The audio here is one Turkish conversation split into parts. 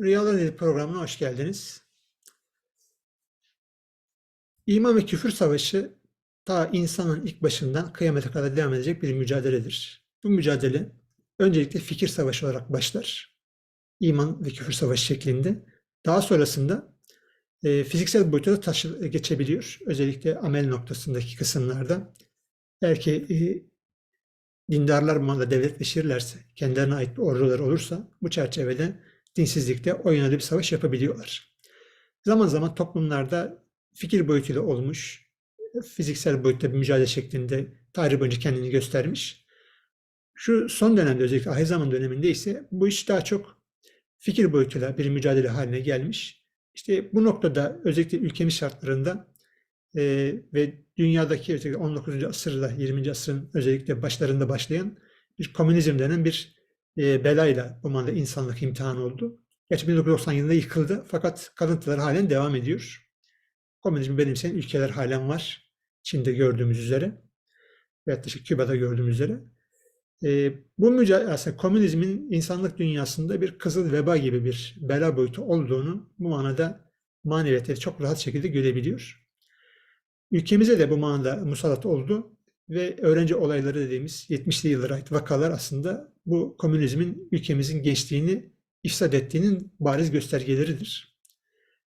Rüyalar Dili programına hoş geldiniz. İman ve küfür savaşı ta insanın ilk başından kıyamete kadar devam edecek bir mücadeledir. Bu mücadele öncelikle fikir savaşı olarak başlar. İman ve küfür savaşı şeklinde. Daha sonrasında e, fiziksel boyuta da geçebiliyor. Özellikle amel noktasındaki kısımlarda. Eğer ki e, dindarlar bu manada devletleşirlerse, kendilerine ait bir ordular olursa bu çerçevede dinsizlikte o bir savaş yapabiliyorlar. Zaman zaman toplumlarda fikir boyutuyla olmuş, fiziksel boyutta bir mücadele şeklinde tarih boyunca kendini göstermiş. Şu son dönemde özellikle ahir zaman döneminde ise bu iş daha çok fikir boyutuyla bir mücadele haline gelmiş. İşte bu noktada özellikle ülkemiz şartlarında e, ve dünyadaki özellikle 19. asırda 20. asrın özellikle başlarında başlayan bir komünizm denen bir e, belayla bu manada insanlık imtihan oldu. Gerçi 1990 yılında yıkıldı fakat kalıntıları halen devam ediyor. Komünizmi benimseyen ülkeler halen var. Çin'de gördüğümüz üzere veyahut da Küba'da gördüğümüz üzere. E, bu mücadele aslında komünizmin insanlık dünyasında bir kızıl veba gibi bir bela boyutu olduğunu bu manada maneviyatları çok rahat şekilde görebiliyor. Ülkemize de bu manada musallat oldu ve öğrenci olayları dediğimiz 70'li yıllara ait vakalar aslında bu komünizmin ülkemizin gençliğini ifsad ettiğinin bariz göstergeleridir.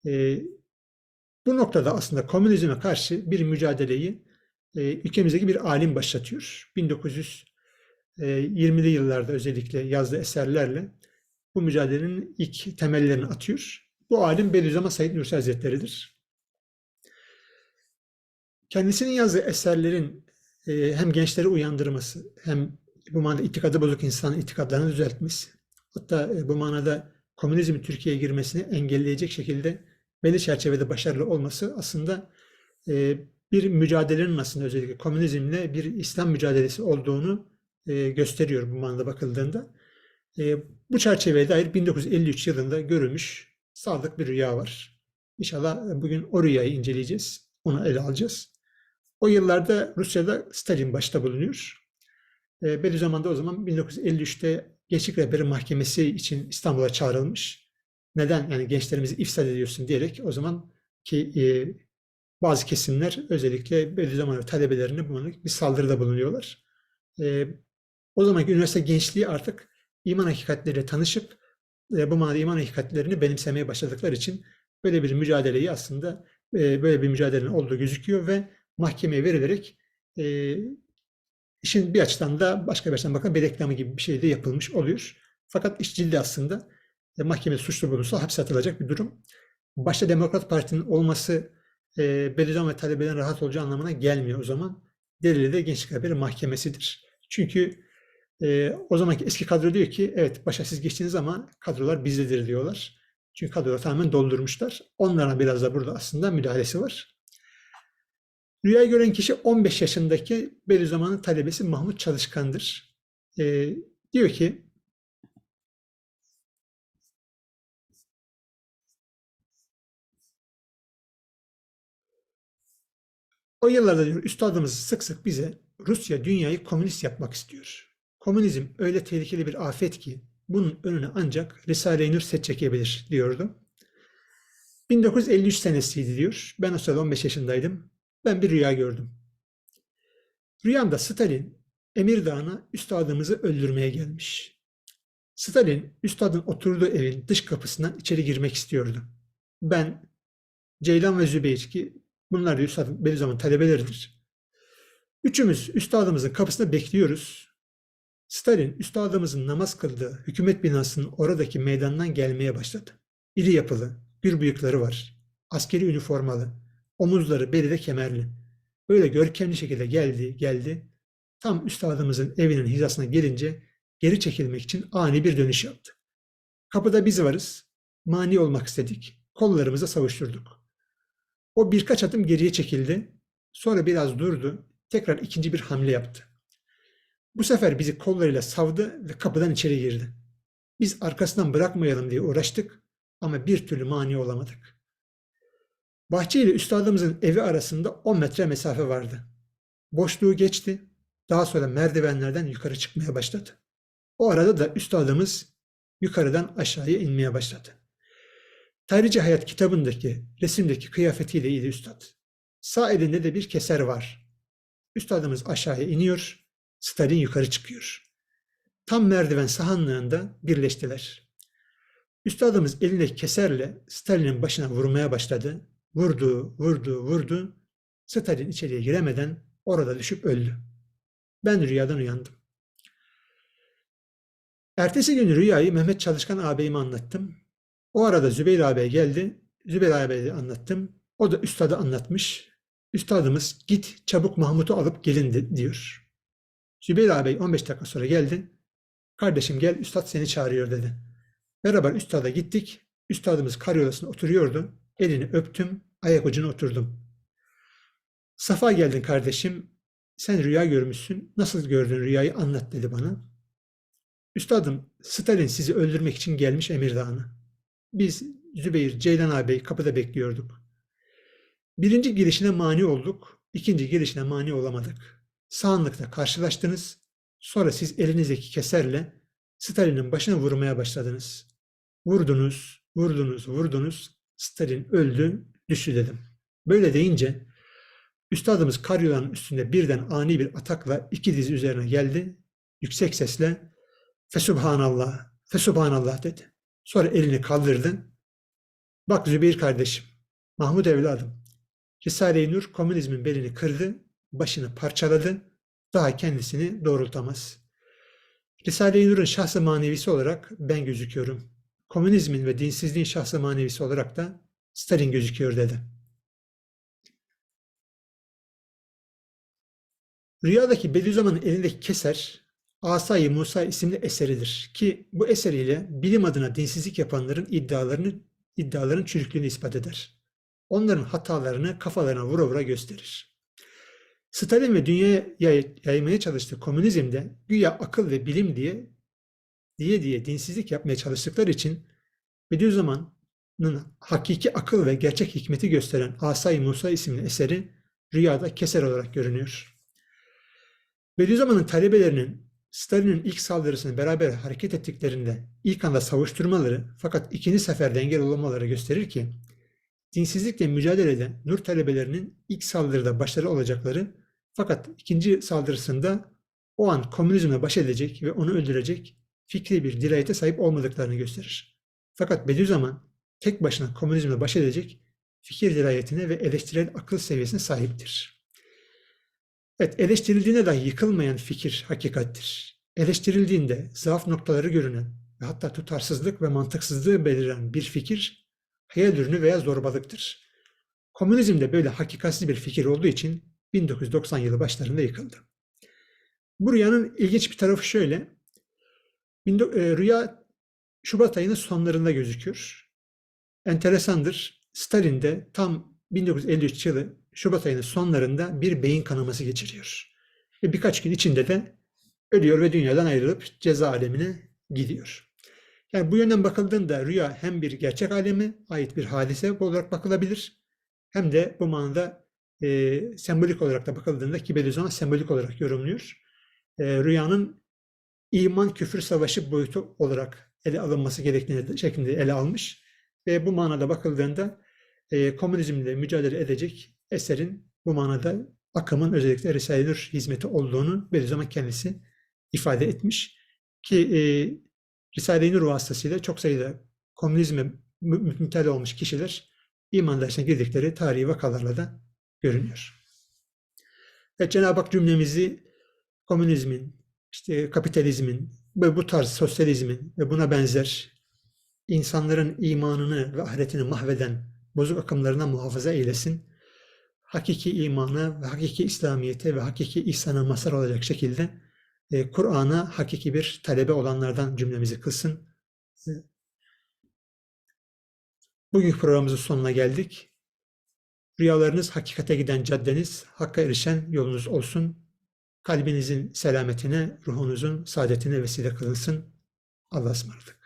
E, bu noktada aslında komünizme karşı bir mücadeleyi e, ülkemizdeki bir alim başlatıyor. 1920'li yıllarda özellikle yazdığı eserlerle bu mücadelenin ilk temellerini atıyor. Bu alim Bediüzzaman Said Nursi Hazretleri'dir. Kendisinin yazdığı eserlerin e, hem gençleri uyandırması hem bu manada itikadı bozuk insanın itikadlarını düzeltmesi hatta e, bu manada komünizmin Türkiye'ye girmesini engelleyecek şekilde belli çerçevede başarılı olması aslında e, bir mücadelenin aslında özellikle komünizmle bir İslam mücadelesi olduğunu e, gösteriyor bu manada bakıldığında. Bu çerçeveye dair 1953 yılında görülmüş sadık bir rüya var. İnşallah bugün o rüyayı inceleyeceğiz. Onu ele alacağız. O yıllarda Rusya'da Stalin başta bulunuyor. E, Bediüzzaman da o zaman 1953'te Gençlik Rehberi Mahkemesi için İstanbul'a çağrılmış. Neden yani gençlerimizi ifsad ediyorsun diyerek o zaman ki e, bazı kesimler özellikle Bediüzzaman talebelerine bunu bir saldırıda bulunuyorlar. E, o zamanki üniversite gençliği artık iman hakikatleriyle tanışıp e, bu manada iman hakikatlerini benimsemeye başladıkları için böyle bir mücadeleyi aslında e, böyle bir mücadelenin olduğu gözüküyor ve mahkemeye verilerek e, işin bir açıdan da başka bir açıdan bakın bir reklamı gibi bir şey de yapılmış oluyor. Fakat iş ciddi aslında e, mahkeme suçlu bulunursa hapse atılacak bir durum. Başta Demokrat Parti'nin olması e, Bediüzzaman ve talebelerin rahat olacağı anlamına gelmiyor o zaman. Delili de Gençlik Haberi Mahkemesi'dir. Çünkü e, o zamanki eski kadro diyor ki evet başa siz geçtiniz ama kadrolar bizdedir diyorlar. Çünkü kadroları tamamen doldurmuşlar. Onlara biraz da burada aslında müdahalesi var. Rüyayı gören kişi 15 yaşındaki Bediüzzaman'ın talebesi Mahmut Çalışkan'dır. E, diyor ki O yıllarda diyor üstadımız sık sık bize Rusya dünyayı komünist yapmak istiyor. Komünizm öyle tehlikeli bir afet ki bunun önüne ancak Risale-i Nur set çekebilir diyordu. 1953 senesiydi diyor. Ben o sırada 15 yaşındaydım. Ben bir rüya gördüm. Rüyamda Stalin Emir Dağı'na üstadımızı öldürmeye gelmiş. Stalin üstadın oturduğu evin dış kapısından içeri girmek istiyordu. Ben Ceylan ve Zübeyir ki bunlar da üstadın Bediüzzaman talebeleridir. Üçümüz üstadımızın kapısında bekliyoruz. Stalin üstadımızın namaz kıldığı hükümet binasının oradaki meydandan gelmeye başladı. İri yapılı, gür bıyıkları var. Askeri üniformalı, omuzları belide kemerli. Böyle görkemli şekilde geldi, geldi. Tam üstadımızın evinin hizasına gelince geri çekilmek için ani bir dönüş yaptı. Kapıda biz varız. Mani olmak istedik. Kollarımıza savuşturduk. O birkaç adım geriye çekildi. Sonra biraz durdu. Tekrar ikinci bir hamle yaptı. Bu sefer bizi kollarıyla savdı ve kapıdan içeri girdi. Biz arkasından bırakmayalım diye uğraştık ama bir türlü mani olamadık. Bahçe ile üstadımızın evi arasında 10 metre mesafe vardı. Boşluğu geçti. Daha sonra merdivenlerden yukarı çıkmaya başladı. O arada da üstadımız yukarıdan aşağıya inmeye başladı. Tarihçi Hayat kitabındaki resimdeki kıyafetiyle ilgili üstad. Sağ elinde de bir keser var. Üstadımız aşağıya iniyor, Stalin yukarı çıkıyor. Tam merdiven sahanlığında birleştiler. Üstadımız elindeki keserle Stalin'in başına vurmaya başladı. Vurdu, vurdu, vurdu. Stalin içeriye giremeden orada düşüp öldü. Ben rüyadan uyandım. Ertesi gün rüyayı Mehmet Çalışkan ağabeyime anlattım. O arada Zübeyir ağabey geldi. Zübeyir ağabeye anlattım. O da üstadı anlatmış. Üstadımız git çabuk Mahmut'u alıp gelin diyor. Zübeyir ağabey 15 dakika sonra geldi. Kardeşim gel üstad seni çağırıyor dedi. Beraber üstada gittik. Üstadımız karyolasında oturuyordu. Elini öptüm, ayak ucuna oturdum. Safa geldin kardeşim. Sen rüya görmüşsün. Nasıl gördün rüyayı anlat dedi bana. Üstadım Stalin sizi öldürmek için gelmiş Emirdağ'a. Biz Zübeyir, Ceylan ağabey kapıda bekliyorduk. Birinci girişine mani olduk. ikinci girişine mani olamadık. Sağanlıkta karşılaştınız. Sonra siz elinizdeki keserle Stalin'in başına vurmaya başladınız. Vurdunuz, vurdunuz, vurdunuz. Stalin öldü, düştü dedim. Böyle deyince üstadımız karyolanın üstünde birden ani bir atakla iki dizi üzerine geldi. Yüksek sesle Fesubhanallah, Fesubhanallah dedi. Sonra elini kaldırdı. Bak Zübeyir kardeşim, Mahmud evladım. Risale-i Nur komünizmin belini kırdı, başını parçaladı. Daha kendisini doğrultamaz. Risale-i Nur'un şahsı manevisi olarak ben gözüküyorum. Komünizmin ve dinsizliğin şahsı manevisi olarak da Stalin gözüküyor dedi. Rüyadaki Bediüzzaman'ın elindeki keser Asay-ı Musa isimli eseridir ki bu eseriyle bilim adına dinsizlik yapanların iddialarını iddiaların çürüklüğünü ispat eder. Onların hatalarını kafalarına vura vura gösterir. Stalin ve dünyaya yay- yaymaya çalıştığı komünizmde güya akıl ve bilim diye diye diye dinsizlik yapmaya çalıştıkları için Bediüzzaman'ın hakiki akıl ve gerçek hikmeti gösteren Asay-ı Musa isimli eseri rüyada keser olarak görünüyor. Bediüzzaman'ın talebelerinin Stalin'in ilk saldırısını beraber hareket ettiklerinde ilk anda savuşturmaları fakat ikinci seferde engel olamaları gösterir ki dinsizlikle mücadelede Nur talebelerinin ilk saldırıda başarılı olacakları fakat ikinci saldırısında o an komünizmle baş edecek ve onu öldürecek fikri bir dirayete sahip olmadıklarını gösterir. Fakat Bediüzzaman tek başına komünizmle baş edecek fikir dirayetine ve eleştirel akıl seviyesine sahiptir. Evet, eleştirildiğinde dahi yıkılmayan fikir hakikattir. Eleştirildiğinde zaaf noktaları görünen ve hatta tutarsızlık ve mantıksızlığı beliren bir fikir hayal ürünü veya zorbalıktır. Komünizm de böyle hakikatsiz bir fikir olduğu için 1990 yılı başlarında yıkıldı. Bu rüyanın ilginç bir tarafı şöyle. E, Rüya Şubat ayının sonlarında gözüküyor. Enteresandır. Stalin de tam 1953 yılı Şubat ayının sonlarında bir beyin kanaması geçiriyor. Ve birkaç gün içinde de ölüyor ve dünyadan ayrılıp ceza alemine gidiyor. Yani bu yönden bakıldığında rüya hem bir gerçek aleme ait bir hadise olarak bakılabilir hem de bu manada e, sembolik olarak da bakıldığında ki Bediüzzaman sembolik olarak yorumluyor. E, rüyanın iman küfür savaşı boyutu olarak ele alınması gerektiğini şeklinde ele almış ve bu manada bakıldığında e, komünizmle mücadele edecek eserin bu manada akımın özellikle Risale-i Nur hizmeti olduğunu Bediüzzaman kendisi ifade etmiş ki e, Risale-i Nur vasıtasıyla çok sayıda komünizme mü- müptela olmuş kişiler iman dersine girdikleri tarihi vakalarla da görünüyor. Evet, Cenab-ı Hak cümlemizi komünizmin, işte kapitalizmin ve bu tarz sosyalizmin ve buna benzer insanların imanını ve ahiretini mahveden bozuk akımlarına muhafaza eylesin. Hakiki imana ve hakiki İslamiyete ve hakiki ihsana mazhar olacak şekilde e, Kur'an'a hakiki bir talebe olanlardan cümlemizi kılsın. E, Bugünkü programımızın sonuna geldik. Rüyalarınız hakikate giden caddeniz, hakka erişen yolunuz olsun. Kalbinizin selametine, ruhunuzun saadetine vesile kılınsın. Allah'a ısmarladık.